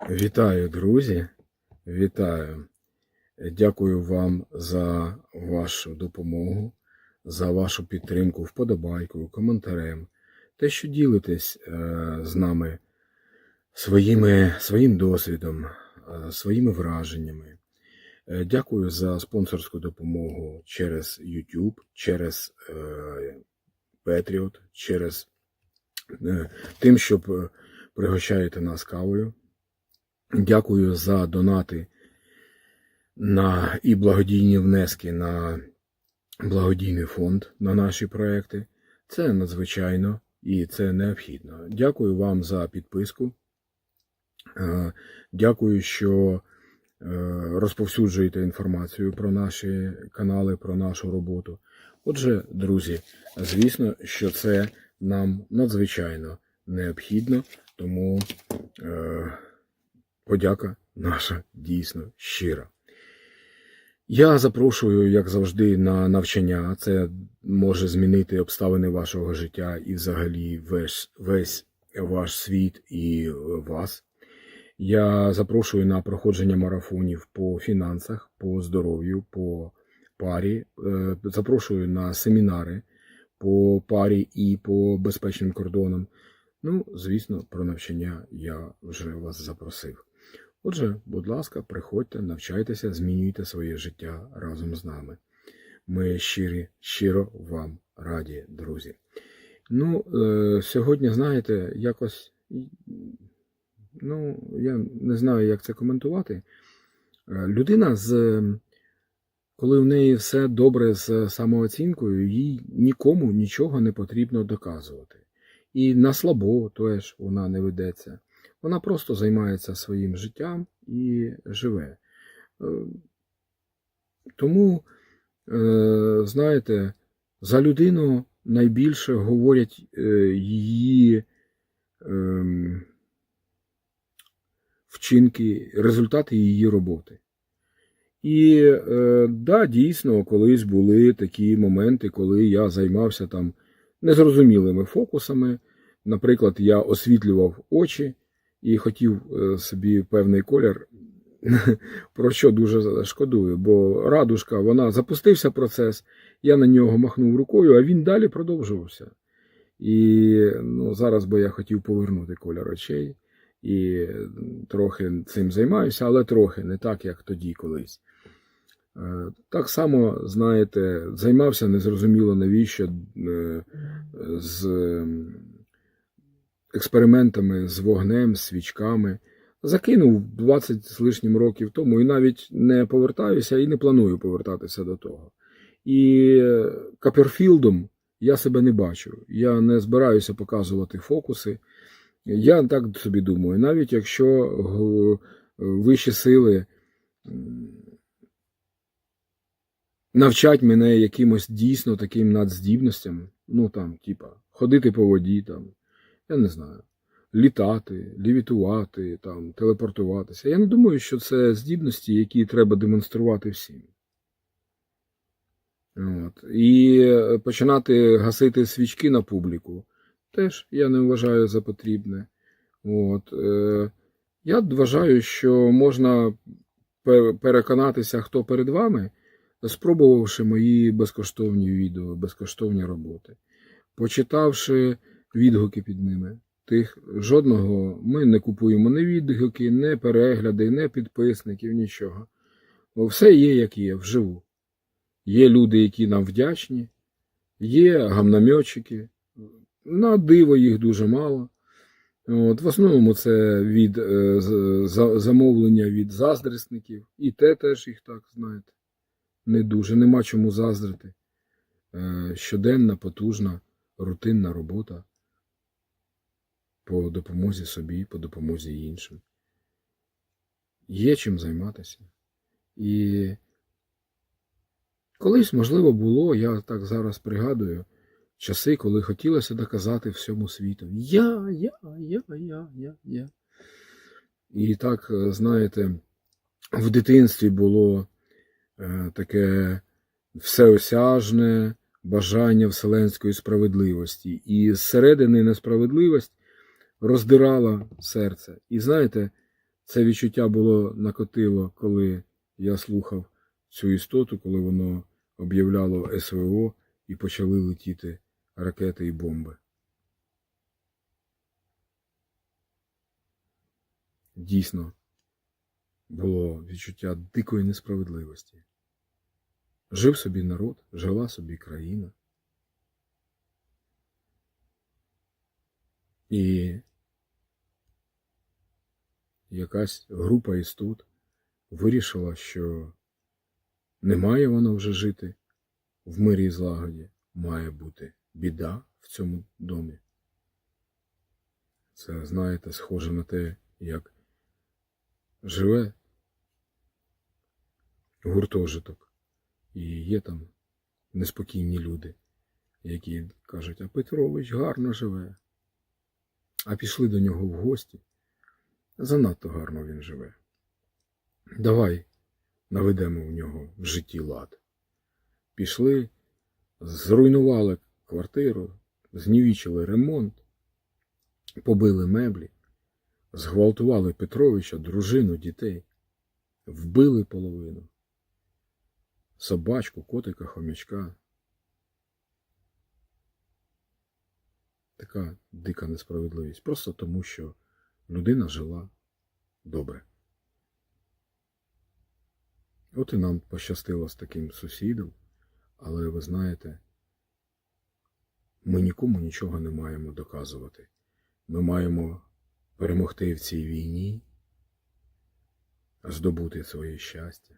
Вітаю, друзі! Вітаю! Дякую вам за вашу допомогу, за вашу підтримку, вподобайкою, коментарем, те, що ділитесь е, з нами своїми, своїм досвідом, е, своїми враженнями. Е, Дякую за спонсорську допомогу через YouTube, через Patriot, через тим, щоб е, пригощаєте нас кавою. Дякую за донати на і благодійні внески на благодійний фонд на наші проекти. Це надзвичайно і це необхідно. Дякую вам за підписку. Е, Дякую, що е, розповсюджуєте інформацію про наші канали, про нашу роботу. Отже, друзі, звісно, що це нам надзвичайно необхідно, тому е, подяка наша дійсно щира. Я запрошую, як завжди, на навчання. Це може змінити обставини вашого життя і взагалі весь, весь ваш світ і вас. Я запрошую на проходження марафонів по фінансах, по здоров'ю, по парі. Е, Запрошую на семінари по парі і по безпечним кордонам. Ну, звісно, про навчання я вже вас запросив. Отже, будь ласка, приходьте, навчайтеся, змінюйте своє життя разом з нами. Ми щирі, щиро вам раді, друзі. Ну, е, сьогодні, знаєте, якось, ну, я не знаю, як це коментувати. Е, Людина з. Коли в неї все добре з самооцінкою, їй нікому нічого не потрібно доказувати. І на слабо теж вона не ведеться. Вона просто займається своїм життям і живе. Е, Тому, е, знаєте, за людину найбільше говорять е, її ем, вчинки, результати її роботи. І да, дійсно, колись були такі моменти, коли я займався там незрозумілими фокусами. Наприклад, я освітлював очі і хотів е, собі певний колір, про що дуже шкодую, бо радужка, вона запустився процес, я на нього махнув рукою, а він далі продовжувався. І ну, зараз би я хотів повернути колір очей і трохи цим займаюся, але трохи не так, як тоді колись. Е, Так само, знаєте, займався незрозуміло навіщо е, з експериментами з вогнем, свічками. Закинув 20 з лишнім років тому і навіть не повертаюся і не планую повертатися до того. І Каперфілдом я себе не бачу. Я не збираюся показувати фокуси. Я так собі думаю, навіть якщо вищі сили навчать мене якимось дійсно таким надздібностям, ну там, типа, ходити по воді, там, я не знаю, літати, лівітувати, там, телепортуватися. Я не думаю, що це здібності, які треба демонструвати всім. От. І починати гасити свічки на публіку теж я не вважаю за потрібне. От. Е, Я вважаю, що можна переконатися, хто перед вами, спробувавши мої безкоштовні відео, безкоштовні роботи, почитавши відгуки під ними. Тих жодного ми не купуємо ні відгуки, не перегляди, не підписників, нічого. Все є, як є, вживу. Є люди, які нам вдячні, є гамнамьотчики. На диво їх дуже мало. От, В основному це від е, замовлення від заздрісників. І те теж їх так, знаєте, не дуже. Нема чому заздрити. Е, щоденна, потужна, рутинна робота по допомозі собі, по допомозі іншим. Є чим займатися. І колись, можливо, було, я так зараз пригадую, часи, коли хотілося доказати всьому світу. Я, я, я, я, я, я. І так, знаєте, в дитинстві було е, таке всеосяжне бажання вселенської справедливості. І зсередини несправедливість роздирала серце. І знаєте, Це відчуття було накотило, коли я слухав цю істоту, коли воно об'являло СВО і почали летіти ракети і бомби. Дійсно, було відчуття дикої несправедливості. Жив собі народ, жила собі країна. І якась група істот вирішила, що не має воно вже жити в мирі і злагоді, має бути біда в цьому домі. Це, знаєте, схоже на те, як живе гуртожиток, і є там неспокійні люди, які кажуть, а Петрович гарно живе. А пішли до нього в гості. Занадто гарно він живе. Давай наведемо в нього в житті лад. Пішли, зруйнували квартиру, знівічили ремонт, побили меблі, зґвалтували Петровича, дружину, дітей, вбили половину, собачку, котика, хомячка. Така дика несправедливість. Просто тому, що людина жила добре. От і нам пощастило з таким сусідом, але ви знаєте, ми нікому нічого не маємо доказувати. Ми маємо перемогти в цій війні, здобути своє щастя,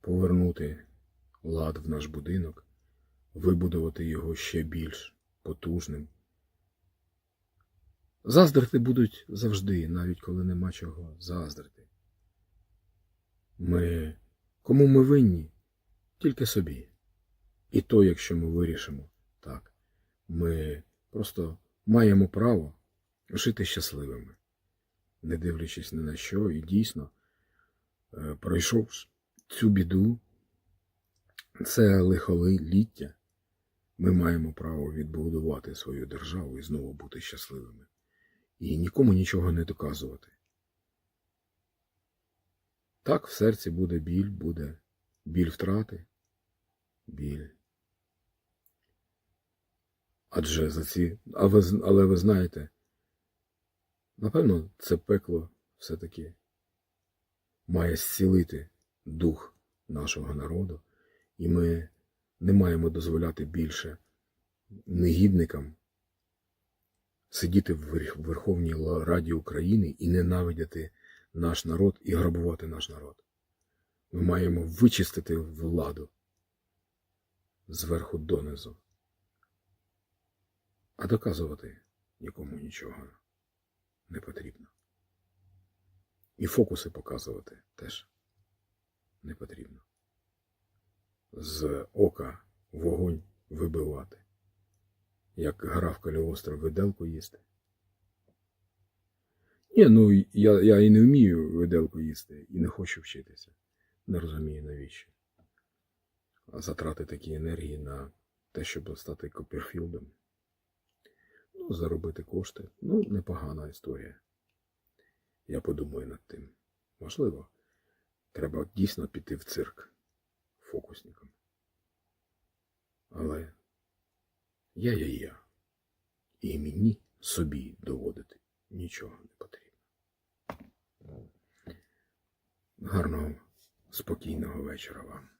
повернути лад в наш будинок, вибудувати його ще більш потужним. Заздрити будуть завжди, навіть коли нема чого заздрити. Ми, кому ми винні? Тільки собі. І то, якщо ми вирішимо так, ми просто маємо право жити щасливими, не дивлячись ні на що, і дійсно, е, пройшовши цю біду, це лихоліття, ми маємо право відбудувати свою державу і знову бути щасливими. І нікому нічого не доказувати. Так в серці буде біль, буде біль втрати, біль. Адже за ці. Але ви знаєте, напевно, це пекло все-таки має зцілити дух нашого народу, і ми не маємо дозволяти більше негідникам сидіти в Верховній Раді України і ненавидіти наш народ і грабувати наш народ. Ми маємо вичистити владу зверху донизу. А доказувати нікому нічого не потрібно. І фокуси показувати теж не потрібно. З ока вогонь вибивати, як гра в каліостров виделку їсти. Ні, ну я я і не вмію виделку їсти, і не хочу вчитися. Не розумію навіщо. А затрати такі енергії на те, щоб стати Копперфілдом. Ну, заробити кошти. Ну, непогана історія. Я подумаю над тим. Можливо, треба дійсно піти в цирк фокусником. Але я є я. І мені собі доводити нічого не потрібно. Гарного, спокійного вечора вам.